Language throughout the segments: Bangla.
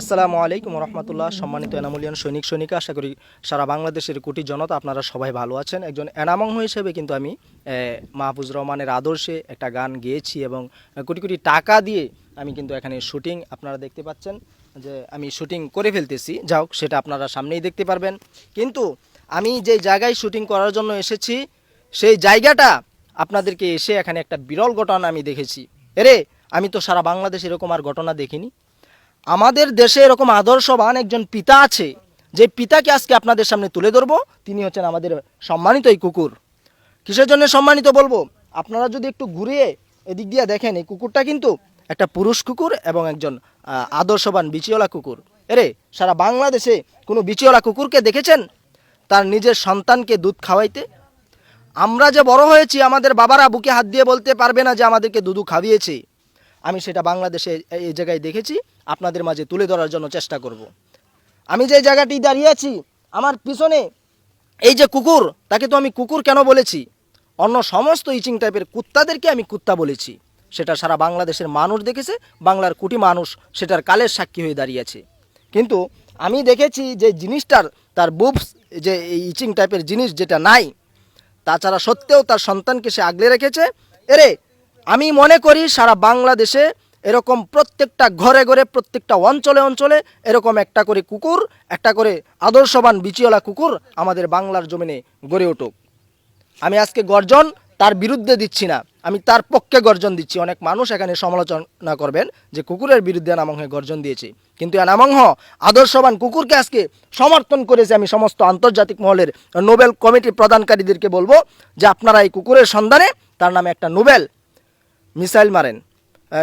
আসসালামু আলাইকুম রহমতুল্লাহ। সম্মানিত এনামুলিয়ান সৈনিক সৈনিকা, আশা করি সারা বাংলাদেশের কোটি জনতা আপনারা সবাই ভালো আছেন। একজন এনামঙ্গ হিসেবে কিন্তু আমি মাহফুজ রহমানের আদর্শে একটা গান গেয়েছি এবং কোটি কোটি টাকা দিয়ে আমি কিন্তু এখানে শুটিং আপনারা দেখতে পাচ্ছেন, যে আমি শুটিং করে ফেলতেছি। যাও সেটা আপনারা সামনেই দেখতে পারবেন। কিন্তু আমি যে জায়গায় শুটিং করার জন্য এসেছি, সেই জায়গাটা আপনাদেরকে এসে এখানে একটা বিরল ঘটনা আমি দেখেছি। এরে, আমি তো সারা বাংলাদেশ এরকম আর ঘটনা দেখিনি। আমাদের দেশে এরকম আদর্শবান একজন পিতা আছে, যে পিতাকে আজকে আপনাদের সামনে তুলে ধরবো। তিনি হচ্ছেন আমাদের সম্মানিত এই কুকুর। কিসের জন্য সম্মানিত বলব? আপনারা যদি একটু ঘুরিয়ে এদিক দিয়ে দেখেন, এই কুকুরটা কিন্তু একটা পুরুষ কুকুর এবং একজন আদর্শবান বিচিওয়ালা কুকুর। এরে, সারা বাংলাদেশে কোনো বিচিওয়ালা কুকুরকে দেখেছেন? তার নিজের সন্তানকে দুধ খাওয়াইতে। আমরা যে বড় হয়েছি, আমাদের বাবারা বুকে হাত দিয়ে বলতে পারবে না যে আমাদেরকে দুধু খাইয়েছে আমি সেটা বাংলাদেশে এই- জায়গায় দেখেছি, আপনাদের মাঝে তুলে ধরার জন্য চেষ্টা করব। আমি যে জায়গাটি দাঁড়িয়ে আছি, আমার পিছনে এই যে কুকুর, তাকে তো আমি কুকুর কেন বলেছি? অন্য সমস্ত ইচিং টাইপের কুত্তাদেরকে আমি কুত্তা বলেছি। সেটা সারা বাংলাদেশের মানুষ দেখেছে, বাংলার কোটি মানুষ সেটার কালের সাক্ষী হয়ে দাঁড়িয়েছে কিন্তু আমি দেখেছি যে জিনিসটার, তার বুবস যে এই ইচিং টাইপের জিনিস যেটা নাই, তাছাড়া সত্ত্বেও তার সন্তানকে সে আগলে রেখেছে। এরে আমি মনে করি সারা বাংলাদেশে এরকম প্রত্যেকটা ঘরে ঘরে, প্রত্যেকটা অঞ্চলে অঞ্চলে এরকম একটা করে কুকুর, একটা করে আদর্শবান বিচিওয়ালা কুকুর আমাদের বাংলার জমিনে গড়ে উঠুক। আমি আজকে গর্জন তার বিরুদ্ধে দিচ্ছি না। আমি তার পক্ষে গর্জন দিচ্ছি। অনেক মানুষ এখানে সমালোচনা করবেন যে কুকুরের বিরুদ্ধে এনামংহে গর্জন দিয়েছি। কিন্তু এনামংহ আদর্শবান কুকুরকে আজকে সমর্থন করেছে আমি সমস্ত আন্তর্জাতিক মহলের নোবেল কমিটি প্রদানকারীদেরকে বলব যে আপনারা এই কুকুরের সন্ধানে তার নামে একটা নোবেল মিসাইল মারেন।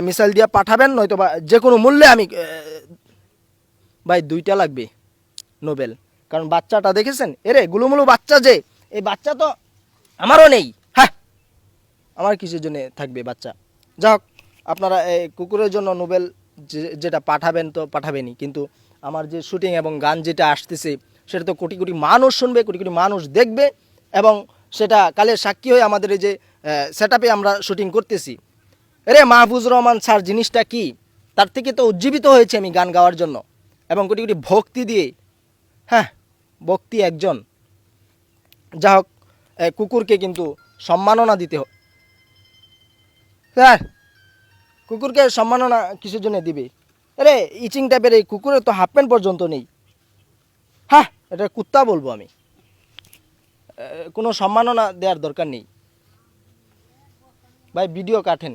মিসাইল দিয়ে পাঠাবেন নয়তো বা যে কোনো মূল্যে আমি ভাই দুইটা লাগবে নোবেল। কারণ বাচ্চাটা দেখেছেন? এরে, গুলুমুলু বাচ্চা যে, এই বাচ্চা তো আমারও নেই। হ্যাঁ আমার কিসের জন্য থাকবে বাচ্চা? যা হোক, আপনারা এই কুকুরের জন্য নোবেল যেটা পাঠাবেন তো পাঠাবেনই। কিন্তু আমার যে শুটিং এবং গান যেটা আসতেছে, সেটা তো কোটি কোটি মানুষ শুনবে, কোটি কোটি মানুষ দেখবে এবং সেটা কালের সাক্ষী হয়ে আমাদের এই যে সেট আমরা শুটিং করতেছি। রে মাহফুজ রহমান স্যার, জিনিসটা কি? তার থেকে তো উজ্জীবিত হয়েছে আমি গান গাওয়ার জন্য। এবং কোটি কোটি ভক্তি দিয়ে হ্যাঁ ভক্তি একজন। যা হোক কুকুরকে কিন্তু সম্মাননা দিতে হবে স্যার কুকুরকে সম্মাননা কিসের জন্য দিবে? আরে ইচিং টাইপের এই কুকুরের তো হাফ প্যান্ট পর্যন্ত নেই। হ্যাঁ এটা কুত্তা বলব আমি। কোনো সম্মাননা দেওয়ার দরকার নেই। ভাই, ভিডিও কাটেন।